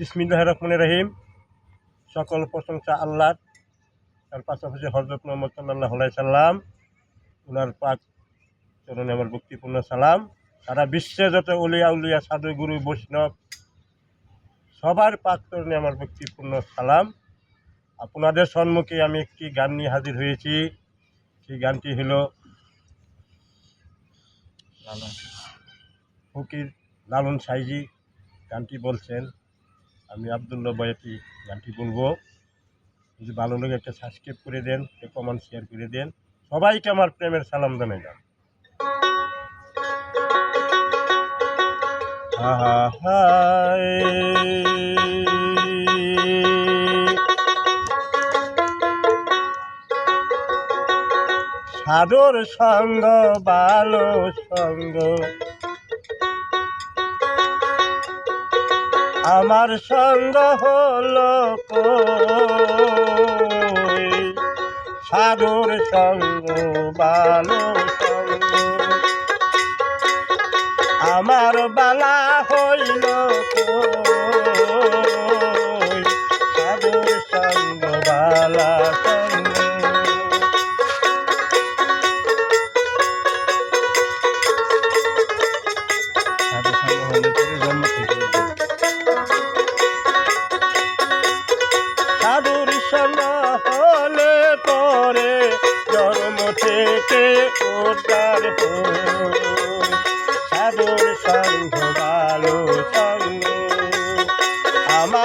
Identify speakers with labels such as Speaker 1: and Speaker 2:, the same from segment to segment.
Speaker 1: বিসমিল্লাহ রহমান রহিম। সকল প্রশংসা আল্লাহ তার পাশাপাশি হজরত মোহাম্মদ সাল্লাহ সাল্লাম ওনার পাক চরণে আমার ভক্তিপূর্ণ সালাম। সারা বিশ্বে যত উলিয়া উলিয়া, সাধু গুরু, বৈষ্ণব, সবার পাক চরণে আমার ভক্তিপূর্ণ সালাম। আপনাদের সম্মুখে আমি একটি গান নিয়ে হাজির হয়েছি। সেই গানটি হলো ফকির লালন সাইজি। গানটি বলছেন আমি আবদুল্লাহ বয়াতি গানটি বলব। যদি ভালো লাগে একটা সাবস্ক্রাইব করে দেন কমেন্ট শেয়ার করে দেন। সবাইকে আমার প্রেমের সালাম জানাই যান সাদর সঙ্গ ভালো সঙ্গ আমার সঙ্গ হলো সাধুর সঙ্গ ভালো সঙ্গ। আমার বালা হইল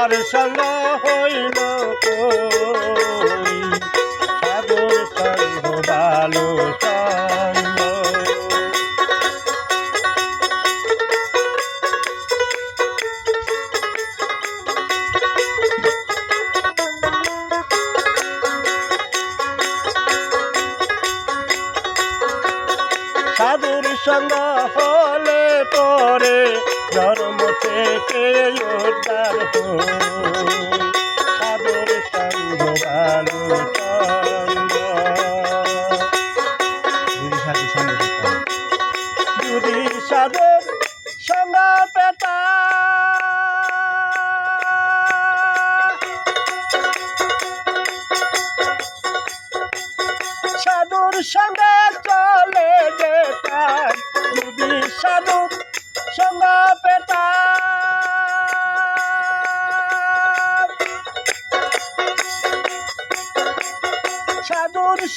Speaker 1: আমার সঙ্গ হইল সাধুর সঙ্গ ভালো সঙ্গ সাধুর সঙ্গ হলে পরে জন্ম থেকে উদ্ধার। সাধুর সঙ্গ ভালো যদি সাধুর সঙ্গ পেতা সাধুর সঙ্গে চলে যেতাম। যদি সাধুর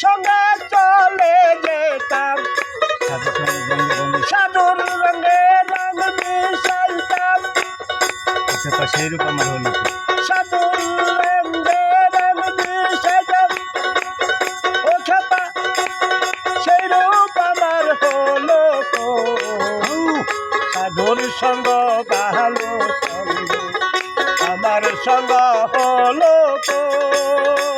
Speaker 1: সঙ্গে চলে যেতাম সাধুর রঙে রঙ মিশাইতাম
Speaker 2: সেই রূপ আমার হলো
Speaker 1: সাধুর রঙে রঙ মিশাইতাম ও খেপা, সেই রূপ আমার হলো। সাধুর সঙ্গ ভালো আমার সঙ্গ হলো কই।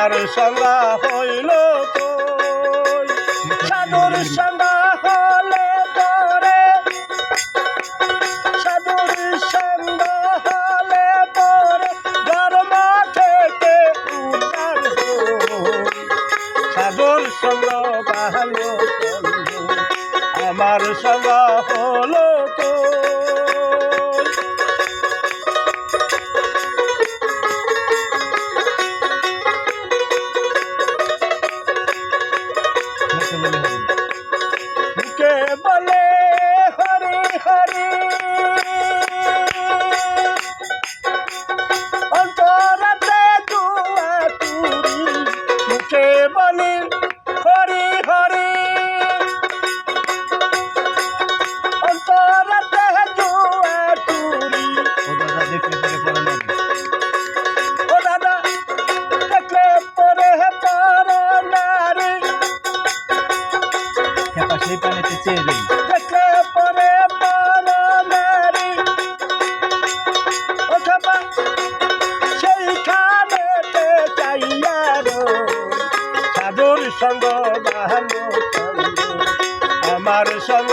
Speaker 2: আমার
Speaker 1: সঙ্গ হইল সাধুর সঙ্গ হলে পরে সাধুর সঙ্গ হলে পরে ধর্ম থেকে উদ্ধার। সাধুর সঙ্গ ভালো আমার সঙ্গ সঙ্গ আমার সঙ্গ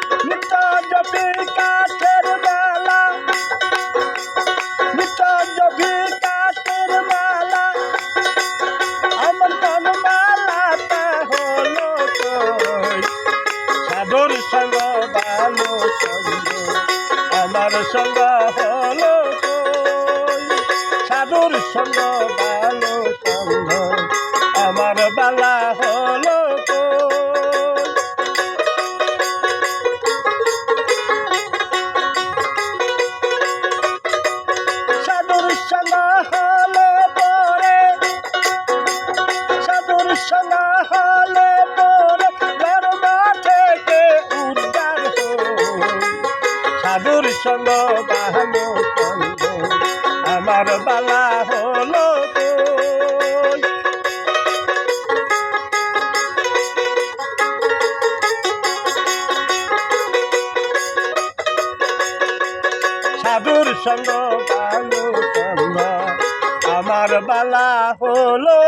Speaker 1: আমার সঙ্গ হল সাধুর সঙ্গ সঙ্গ বাহানো আমার বালা হলো সাধুর সঙ্গ বালো আমার বালা হলো